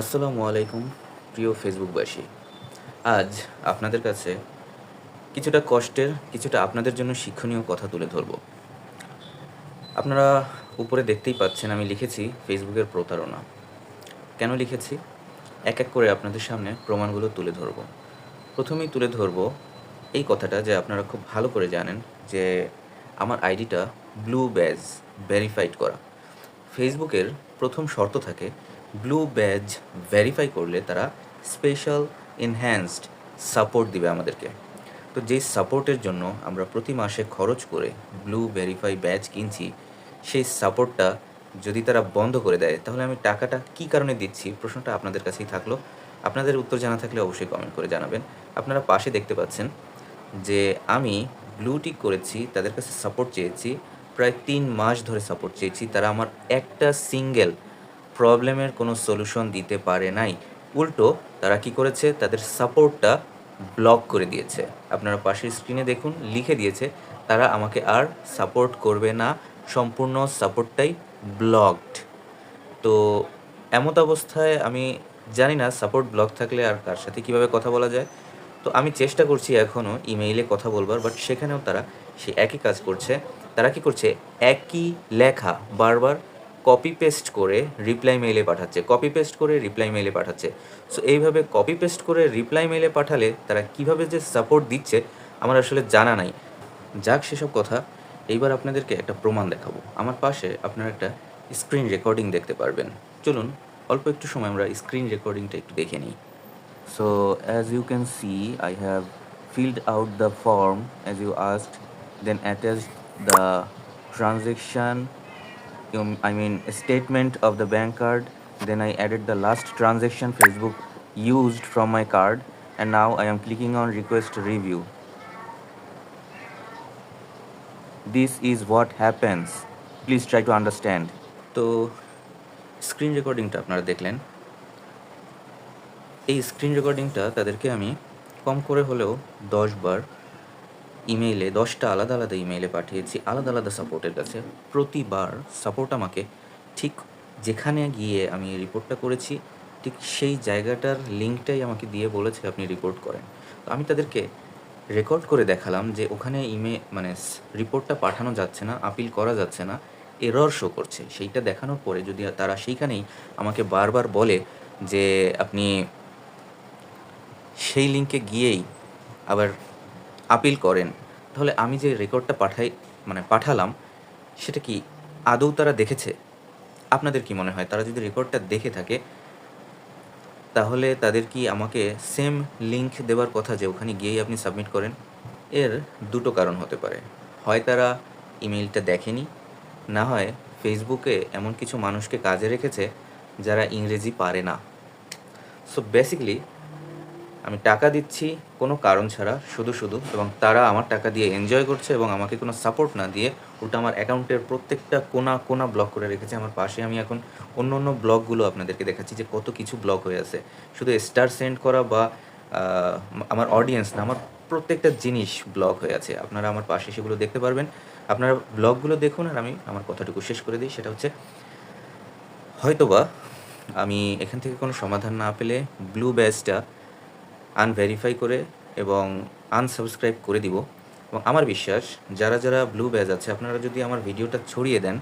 আসসালামু আলাইকুম, প্রিয় ফেসবুকবাসী। আজ আপনাদের কাছে কিছুটা কষ্টের, কিছুটা আপনাদের জন্য শিক্ষণীয় কথা তুলে ধরব। আপনারা উপরে দেখতেই পাচ্ছেন আমি লিখেছি ফেসবুকের প্রতারণা। কেন লিখেছি? এক এক করে আপনাদের সামনে প্রমাণগুলো তুলে ধরব। প্রথমেই তুলে ধরব এই কথাটা যে আপনারা খুব ভালো করে জানেন যে আমার আইডিটা ব্লু ব্যাজ ভেরিফাইড করা। ফেসবুকের প্রথম শর্ত থাকে ব্লু ব্যাজ ভেরিফাই করলে তারা স্পেশাল এনহ্যান্সড সাপোর্ট দিবে আমাদেরকে। তো যেই সাপোর্টের জন্য আমরা প্রতি মাসে খরচ করে ব্লু ভেরিফাই ব্যাজ কিনছি, সেই সাপোর্টটা যদি তারা বন্ধ করে দেয়, তাহলে আমি টাকাটা কী কারণে দিচ্ছি? প্রশ্নটা আপনাদের কাছেই থাকল। আপনাদের উত্তর জানা থাকলে অবশ্যই কমেন্ট করে জানাবেন। আপনারা পাশে দেখতে পাচ্ছেন যে আমি ব্লু টিক করেছি, তাদের কাছে সাপোর্ট চেয়েছি, প্রায় তিন মাস ধরে সাপোর্ট চেয়েছি, তারা আমার একটা সিঙ্গেল প্রবলেমের কোনো সলিউশন দিতে পারে নাই। উল্টো, তারা কি করেছে? তাদের সাপোর্টটা ব্লক করে দিয়েছে। আপনারা পাশের স্ক্রিনে দেখুন, লিখে দিয়েছে, তারা আমাকে আর সাপোর্ট করবে না। সম্পূর্ণ সাপোর্টটাই ব্লকড। তো এমত অবস্থায় আমি জানি না সাপোর্ট ব্লক থাকলে আর কার সাথে কীভাবে কথা বলা যায়। তো আমি চেষ্টা করছি এখনও ইমেইলে কথা বলবার, বাট সেখানেও তারা সে একই কাজ করছে। তারা কি করছে? একই লেখা বারবার কপি পেস্ট করে রিপ্লাই মেইলে পাঠাচ্ছে কপি পেস্ট করে রিপ্লাই মেইলে পাঠাচ্ছে। সো এইভাবে কপি পেস্ট করে রিপ্লাই মেইলে পাঠালে তারা কীভাবে যে সাপোর্ট দিচ্ছে আমার আসলে জানা নাই। যাক সেসব কথা এইবার আপনাদেরকে একটা প্রমাণ দেখাবো। আমার পাশে আপনারা একটা স্ক্রিন রেকর্ডিং দেখতে পারবেন। চলুন অল্প একটু সময় আমরা স্ক্রিন রেকর্ডিংটা একটু দেখে নিই। So as you can see I have filled out the form as you asked, then attached the transaction, um, I mean statement of the bank card. Then I added the last transaction Facebook used from my card, and now I am clicking on request review. This is what happens. Please try to understand. তো screen রেকর্ডিংটা আপনারা দেখলেন এই screen রেকর্ডিংটা তাদেরকে আমি কম করে হলেও দশ বার ইমেইলে দশটা আলাদা আলাদা ইমেইলে পাঠিয়েছি, আলাদা আলাদা সাপোর্টের কাছে। প্রতিবার সাপোর্ট আমাকে ঠিক যেখানে গিয়ে আমি রিপোর্টটা করেছি, ঠিক সেই জায়গাটার লিঙ্কটাই আমাকে দিয়ে বলেছে আপনি রিপোর্ট করেন। তো আমি তাদেরকে রেকর্ড করে দেখালাম যে ওখানে ইমে মানে রিপোর্টটা পাঠানো যাচ্ছে না আপিল করা যাচ্ছে না এরর শো করছে। সেইটা দেখানোর পরে যদি তারা সেইখানেই আমাকে বারবার বলে যে আপনি সেই লিঙ্কে গিয়েই আবার আপিল করেন, তাহলে আমি যে রেকর্ডটা পাঠাই মানে পাঠালাম, সেটা কি আদৌ তারা দেখেছে? আপনাদের কি মনে হয়? তারা যদি রেকর্ডটা দেখে থাকে, তাহলে তাদের কি আমাকে সেম লিংক দেওয়ার কথা যে ওখানে গিয়েই আপনি সাবমিট করেন? এর দুটো কারণ হতে পারে। হয় তারা ইমেলটা দেখেনি, না হয় ফেসবুকে এমন কিছু মানুষকে কাজে রেখেছে যারা ইংরেজি পারে না। সো বেসিকলি আমি টাকা দিচ্ছি কোনো কারণ ছাড়া, শুধু শুধু, এবং তারা আমার টাকা দিয়ে এনজয় করছে এবং আমাকে কোনো সাপোর্ট না দিয়ে উল্টা আমার অ্যাকাউন্টের প্রত্যেকটা কোনা কোনা ব্লক করে রেখেছে। আমার পাশে আমি এখন অন্য অন্য ব্লগগুলো আপনাদেরকে দেখাচ্ছি যে কত কিছু ব্লক হয়ে আছে। শুধু স্টার সেন্ড করা বা আমার অডিয়েন্স না, আমার প্রত্যেকটা জিনিস ব্লক হয়ে আছে। আপনারা আমার পাশে সেগুলো দেখতে পারবেন। আপনারা ব্লগগুলো দেখুন আর আমি আমার কথাটুকু শেষ করে দিই। সেটা হচ্ছে, হয়তোবা আমি এখান থেকে কোনো সমাধান না পেলে ব্লু ব্যাজটা আনভেরিফাই করে এবং আনসাবস্ক্রাইব করে দিব। এবং আমার বিশ্বাস, যারা যারা ব্লু ব্যাজ আছে, আপনারা যদি আমার ভিডিওটা ছড়িয়ে দেন,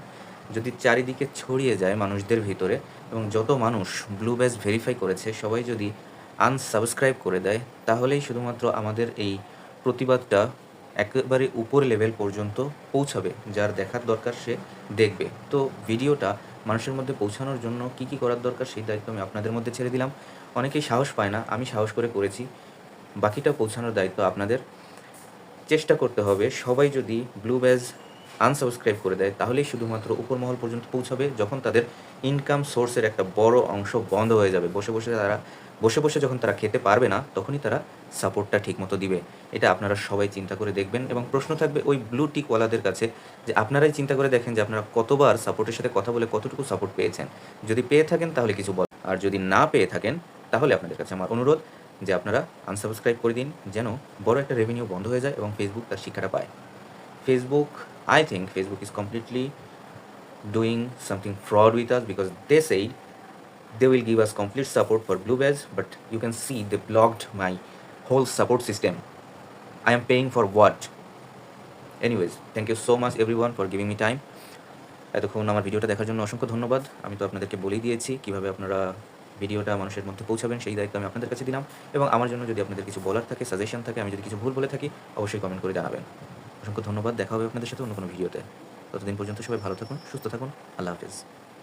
যদি চারিদিকে ছড়িয়ে যায় মানুষদের ভিতরে, এবং যত মানুষ ব্লু ব্যাজ ভেরিফাই করেছে, সবাই যদি আনসাবস্ক্রাইব করে দেয়, তাহলেই শুধুমাত্র আমাদের এই প্রতিবাদটা একেবারে উপর লেভেল পর্যন্ত পৌঁছাবে। যার দেখার দরকার সে দেখবে। তো ভিডিওটা মানুষের মধ্যে পৌঁছানোর জন্য কি কি করার দরকার সেই দায়িত্ব আমি আপনাদের মধ্যে ছেড়ে দিলাম। অনেকেই সাহস পায় না, আমি সাহস করে করেছি। বাকিটা পৌঁছানোর দায়িত্ব আপনাদের। চেষ্টা করতে হবে, সবাই যদি ব্লু ব্যাজ আনসাবস্ক্রাইব করে দেয়, তাহলেই শুধুমাত্র উপর মহল পর্যন্ত পৌঁছাবে, যখন তাদের ইনকাম সোর্সের একটা বড় অংশ বন্ধ হয়ে যাবে। বসে বসে তারা, বসে বসে যখন তারা খেতে পারবে না, তখনই তারা সাপোর্টটা ঠিকমতো দিবে। এটা আপনারা সবাই চিন্তা করে দেখবেন। এবং প্রশ্ন থাকবে ওই ব্লু টিকওয়ালাদের কাছে যে, আপনারাই চিন্তা করে দেখেন যে, আপনারা কতবার সাপোর্টের সাথে কথা বলে কতটুকু সাপোর্ট পেয়েছেন। যদি পেয়ে থাকেন, তাহলে কিছু বল। আর যদি না পেয়ে থাকেন, তাহলে আপনাদের কাছে আমার অনুরোধ যে, আপনারা আনসাবস্ক্রাইব করে দিন, যেন বড় একটা রেভিনিউ বন্ধ হয়ে যায় এবং ফেসবুক তার শিক্ষাটা পায়। Facebook I think Facebook is completely doing something fraud with us because they say they will give us complete support for blue badge but you can see they blocked my whole support system i am paying for what anyways thank you so much everyone for giving me time এতক্ষণ আমার ভিডিওটা দেখার জন্য অসংখ্য ধন্যবাদ আমি তো আপনাদেরকে বলেই দিয়েছি কীভাবে আপনারা ভিডিওটা মানুষের মধ্যে পৌঁছাবেন সেই দায়িত্ব আমি আপনাদের কাছে দিলাম এবং আমার জন্য যদি আপনাদের কিছু বলার থাকে সাজেশন থাকে আমি যদি কিছু ভুল বলে থাকি অবশ্যই কমেন্ট করে জানাবেন অসংখ্য ধন্যবাদ। দেখা হবে আপনাদের সাথে অন্য কোনো ভিডিওতে। ততদিন পর্যন্ত সবাই ভালো থাকুন, সুস্থ থাকুন। আল্লাহ হাফিজ।